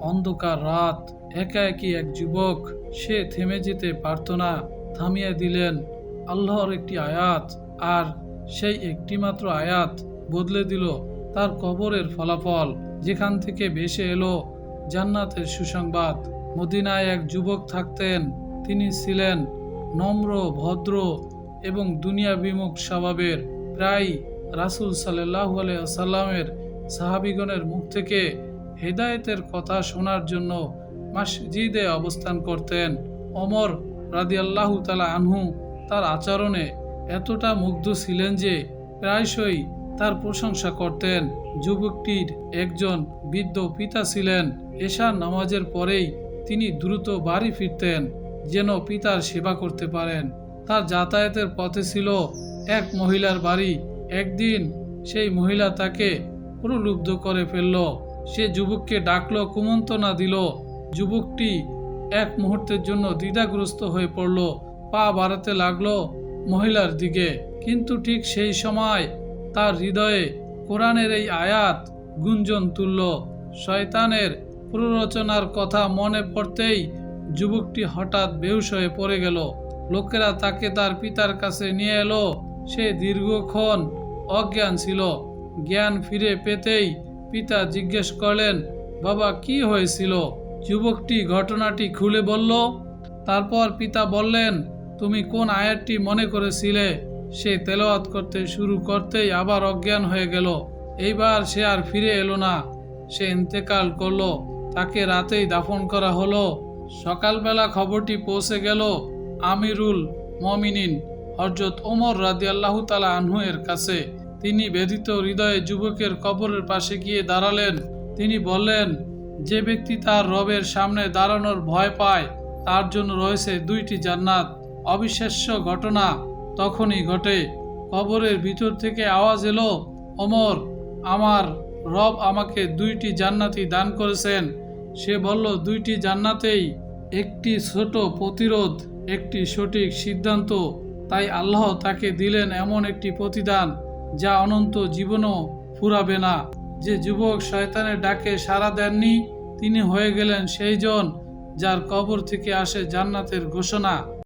অন্ধকার রাত, একা একই এক যুবক, সে থেমে যেতে পারত না, থামিয়ে দিলেন। আল্লাহর একটি আয়াত, আর সেই একটিমাত্র আয়াত বদলে দিল তার কবরের ফলাফল, যেখান থেকে ভেসে এলো জান্নাতের সুসংবাদ। মদিনায় এক যুবক থাকতেন, তিনি ছিলেন নম্র, ভদ্র এবং দুনিয়া বিমুখ স্বভাবের। প্রায় রাসুল সাল্লাহ আলিয়া সাল্লামের সাহাবিগণের মুখ থেকে হেদায়েতের কথা শোনার জন্য মসজিদে অবস্থান করতেন। অমর রাদিয়াল্লাহু তালা আনহু তার আচরণে এতটা মুগ্ধ ছিলেন যে প্রায়শই তার প্রশংসা করতেন। যুবকটির একজন বৃদ্ধ পিতা ছিলেন। এশার নামাজের পরেই তিনি দ্রুত বাড়ি ফিরতেন, যেন পিতার সেবা করতে পারেন। তার যাতায়াতের পথে ছিল এক মহিলার বাড়ি। একদিন সেই মহিলা তাকে প্রলুব্ধ করে ফেলল। সে যুবককে ডাকলো, কুমন্তনা দিল। যুবকটি এক মুহূর্তের জন্য দ্বিধাগ্রস্ত হয়ে পড়ল, পা বাড়াতে লাগল মহিলার দিকে। কিন্তু ঠিক সেই সময় তার হৃদয়ে কোরআনের এই আয়াত গুঞ্জন তুলল। শয়তানের প্ররোচনার কথা মনে পড়তেই যুবকটি হঠাৎ বেহুশ হয়ে পড়ে গেল। লোকেরা তাকে তার পিতার কাছে নিয়ে এলো। সে দীর্ঘক্ষণ অজ্ঞান ছিল। জ্ঞান ফিরে পেতেই পিতা জিজ্ঞেস করলেন, বাবা, কি হয়েছিল? যুবকটি ঘটনাটি খুলে বলল, তারপর পিতা বললেন, তুমি কোন আয়াতটি মনে করেছিলে? সে তেলাওয়াত করতে শুরু করতেই আবার অজ্ঞান হয়ে গেল। এইবার সে আর ফিরে এলো না। সে ইন্তেকাল করল। তাকে রাতেই দাফন করা হলো। সকালবেলা খবরটি পৌঁছে গেল আমিরুল মমিনিন হরজত ওমর রাদি আল্লাহ তালা আনহু এর কাছে। তিনি ব্যথিত হৃদয়ে যুবকের কবরের পাশে গিয়ে দাঁড়ালেন। তিনি বললেন, যে ব্যক্তি তার রবের সামনে দাঁড়ানোর ভয় পায়, তার জন্য রয়েছে দুইটি জান্নাত। অবিশ্বাস্য ঘটনা তখনই ঘটে। কবরের ভিতর থেকে আওয়াজ এলো, ওমর, আমার রব আমাকে দুইটি জান্নাতি দান করেছেন। সে বলল, দুইটি জান্নাতেই একটি ছোট প্রতিরোধ, একটি সঠিক সিদ্ধান্ত। তাই আল্লাহ তাকে দিলেন এমন একটি প্রতিদান। যা অনন্ত জীবনও ফুরাবে না। যে যুবক শয়তানের ডাকে সাড়া দেননি, তিনি হয়ে গেলেন সেই জন যার কবর থেকে আসে জান্নাতের ঘোষণা।